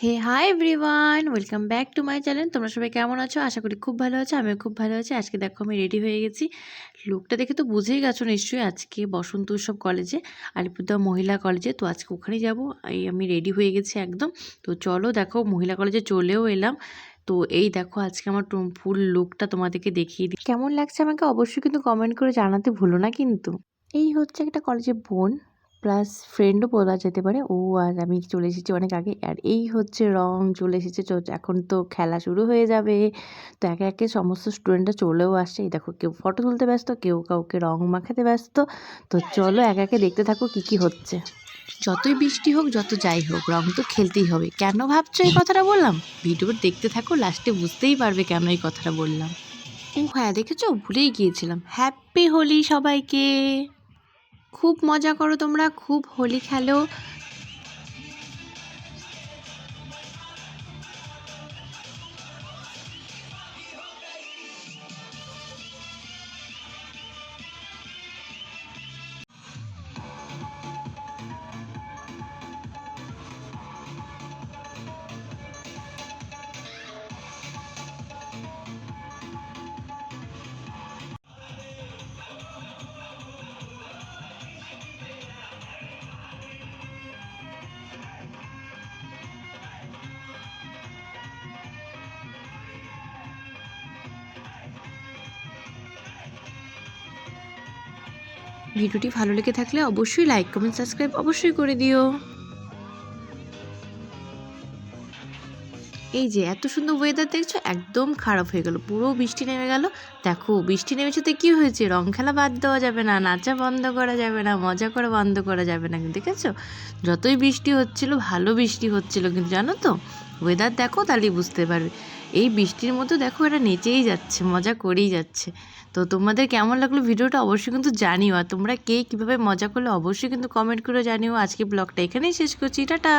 Hey hi everyone welcome back to my channel তোমরা সবাই কেমন আছো? আশা করি খুব ভালো আছো, আমিও খুব ভালো আছি। আজকে দেখো আমি রেডি হয়ে গেছি। লোকটা দেখে তো বুঝেই গেছো নিশ্চয়ই আজকে বসন্ত উৎসব কলেজে আলিপুরদুয়ার মহিলা কলেজে তো আজকে ওখানেই যাব, এই আমি রেডি হয়ে গেছি একদম। তো চলো দেখো, মহিলা কলেজে চলেও এলাম। তো এই দেখো আজকে আমার ফুল লুকটা তোমাদেরকে দেখিয়ে দিই। কেমন লাগছে আমাকে অবশ্যই কিন্তু কমেন্ট করে জানাতে ভুলো না কিন্তু। এই হচ্ছে একটা কলেজের বোন। প্লাস ফ্রেন্ডও বলা যেতে পারে। ও আর আমি চলে এসেছি অনেক আগে। আর এই হচ্ছে রং চলে এসেছে চ- এখন তো খেলা শুরু হয়ে যাবে। তো একে একে সমস্ত স্টুডেন্টরা চলেও আসছে। এই দেখো কেউ ফটো তুলতে ব্যস্ত কেউ কাউকে রং মাখাতে ব্যস্ত। তো চলো একে একে দেখতে থাকো কি কি হচ্ছে। যতই বৃষ্টি হোক যত যাই হোক রং তো খেলতেই হবে। কেন ভাবছ এই কথাটা বললাম? ভিডিও দেখতে থাকো লাস্টে বুঝতেই পারবে কেন এই কথাটা বললাম। ও হ্যাঁ দেখেছ? ভুলেই গিয়েছিলাম। হ্যাপি হোলি সবাইকে! খুব মজা করো তোমরা খুব হোলি খেলো। ভিডিওটি ভালো লেগে থাকলে অবশ্যই লাইক, কমেন্ট, সাবস্ক্রাইব অবশ্যই করে দিও। এই যে এত সুন্দর ওয়েদার দেখছ, একদম খারাপ হয়ে গেল, পুরো বৃষ্টি নেমে গেল। দেখো, বৃষ্টি নেমেছে তো কি হয়েছে? রং খেলা বাদ দেওয়া যাবে না, নাচা বন্ধ করা যাবে না, মজা করা বন্ধ করা যাবে না কিন্তু দেখেছ? যতই বৃষ্টি হচ্ছিল, ভালো বৃষ্টি হচ্ছিল, কিন্তু জানো তো? ওয়েদার দেখো তাহলেই বুঝতে পারবে। এই বৃষ্টির মধ্যে দেখো এটা নেচেই যাচ্ছে, মজা করেই যাচ্ছে। তো তোমাদের কেমন লাগল ভিডিওটা অবশ্যই কিন্তু জানিও, আর তোমরা কে কীভাবে মজা করলে অবশ্যই কিন্তু কমেন্ট করে জানিও। আজকে ব্লগটা এখানেই শেষ করছি, টাটা!